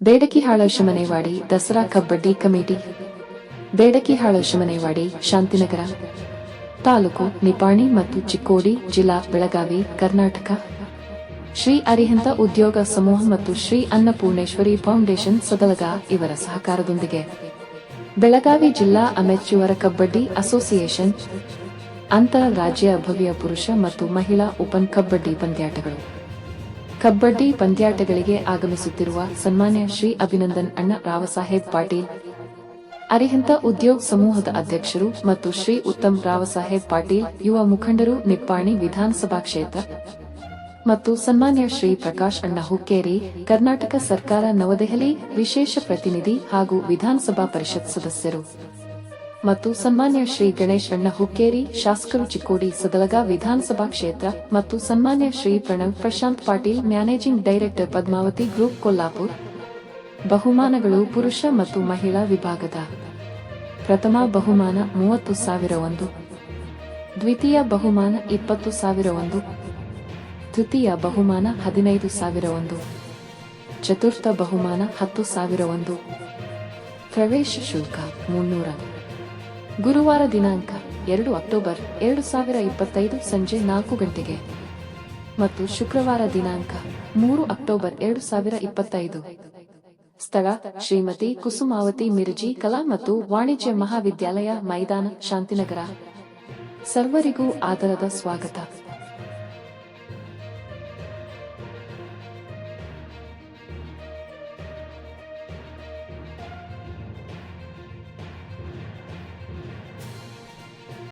ಬೇಡಕಿಹಾಳ Shamanewadi Dasara kabaddi committee. Bedkihal Shamanewadi Shantinagar. ತಾಲೂಕು ನಿಪಾಣಿ ಮತ್ತು ಚಿಕ್ಕೋಡಿ ಜಿಲ್ಲಾ ಬೆಳಗಾವಿ, ಕರ್ನಾಟಕ. ಶ್ರೀ ಅರಿಹಂತ ಉದ್ಯೋಗ ಸಮೂಹ ಮತ್ತು ಶ್ರೀ ಅನ್ನಪೂರ್ಣೇಶ್ವರಿ ಫೌಂಡೇಶನ್ ಸದಲಗ ಇವರ ಸಹಕಾರದೊಂದಿಗೆ. ಬೆಳಗಾವಿ ಜಿಲ್ಲಾ ಅಮೆಚ್ಯುವರ ಕಬಡ್ಡಿ ಅಸೋಸಿಯೇಷನ್, ಅಂತರ ರಾಜ್ಯ ಭವ್ಯ ಪುರುಷ ಮತ್ತು ಮಹಿಳಾ ಓಪನ್ ಕಬಡ್ಡಿ ಪಂದ್ಯಾಟಗಳು. ಕಬಡ್ಡಿ ಪಂದ್ಯಾಟಗಳಿಗೆ ಆಗಮಿಸುತ್ತಿರುವ ಸನ್ಮಾನ್ಯ ಶ್ರೀ ಅಭಿನಂದನ್ ಅಣ್ಣ ರಾವಸಾಹೇಬ್ ಪಾಟೀಲ್. ಅರಿಹಂತ ಉದ್ಯೋಗ ಸಮೂಹದ ಅಧ್ಯಕ್ಷರು ಮತ್ತು ಶ್ರೀ ಉತ್ತಮ್ ರಾವಸಾಹೇಬ್ ಪಾಟೀಲ್, ಯುವ ಮುಖಂಡರು ನಿಪ್ಪಾಣಿ ವಿಧಾನಸಭಾ ಕ್ಷೇತ್ರ. ಮತ್ತು ಸನ್ಮಾನ್ಯ ಶ್ರೀ ಪ್ರಕಾಶ್ ಅಣ್ಣ ಹುಕ್ಕೇರಿ, ಕರ್ನಾಟಕ ಸರ್ಕಾರ ನವದೆಹಲಿ ವಿಶೇಷ ಪ್ರತಿನಿಧಿ ಹಾಗೂ ವಿಧಾನಸಭಾ ಪರಿಷತ್ ಸದಸ್ಯರು. ಮತ್ತು ಸನ್ಮಾನ್ಯ ಶ್ರೀ ಗಣೇಶಣ್ಣ ಹುಕ್ಕೇರಿ, ಶಾಸಕರು ಚಿಕ್ಕೋಡಿ, ಸದಲಗ ವಿಧಾನಸಭಾ ಕ್ಷೇತ್ರ ಮತ್ತು ಸನ್ಮಾನ್ಯ Shri Pranav, Prashant Patil, managing director Padmavati group Kolhapur. ಬಹುಮಾನಗಳು ಪುರುಷ ಮತ್ತು ಮಹಿಳಾ ವಿಭಾಗದ. ಪ್ರಥಮ ಬಹುಮಾನ ಮೂವತ್ತು ಸಾವಿರ ಒಂದು. ದ್ವಿತೀಯ ಬಹುಮಾನ ಇಪ್ಪತ್ತು ಸಾವಿರ ಒಂದು. ತೃತೀಯ ಬಹುಮಾನ ಹದಿನೈದು ಸಾವಿರ ಒಂದು. ಚತುರ್ಥ ಬಹುಮಾನ ಹತ್ತು ಸಾವಿರ ಒಂದು. ಪ್ರವೇಶ ಶುಲ್ಕ ಮುನ್ನೂರ ಗುರುವಾರ ದಿನಾಂಕ ಎರಡು ಅಕ್ಟೋಬರ್ ಎರಡು ಸಾವಿರ ಇಪ್ಪತ್ತೈದು ಸಂಜೆ ನಾಲ್ಕು ಗಂಟೆಗೆ. ಮತ್ತು ಶುಕ್ರವಾರ ದಿನಾಂಕ ಮೂರು ಅಕ್ಟೋಬರ್ ಎರಡು ಸಾವಿರ ಇಪ್ಪತ್ತೈದು. ಸ್ಥಳ ಶ್ರೀಮತಿ ಕುಸುಮಾವತಿ ಮಿರ್ಜಿ ಕಲಾ ಮತ್ತು ವಾಣಿಜ್ಯ ಮಹಾವಿದ್ಯಾಲಯ ಮೈದಾನ ಶಾಂತಿನಗರ. ಸರ್ವರಿಗೂ ಆದರದ ಸ್ವಾಗತ.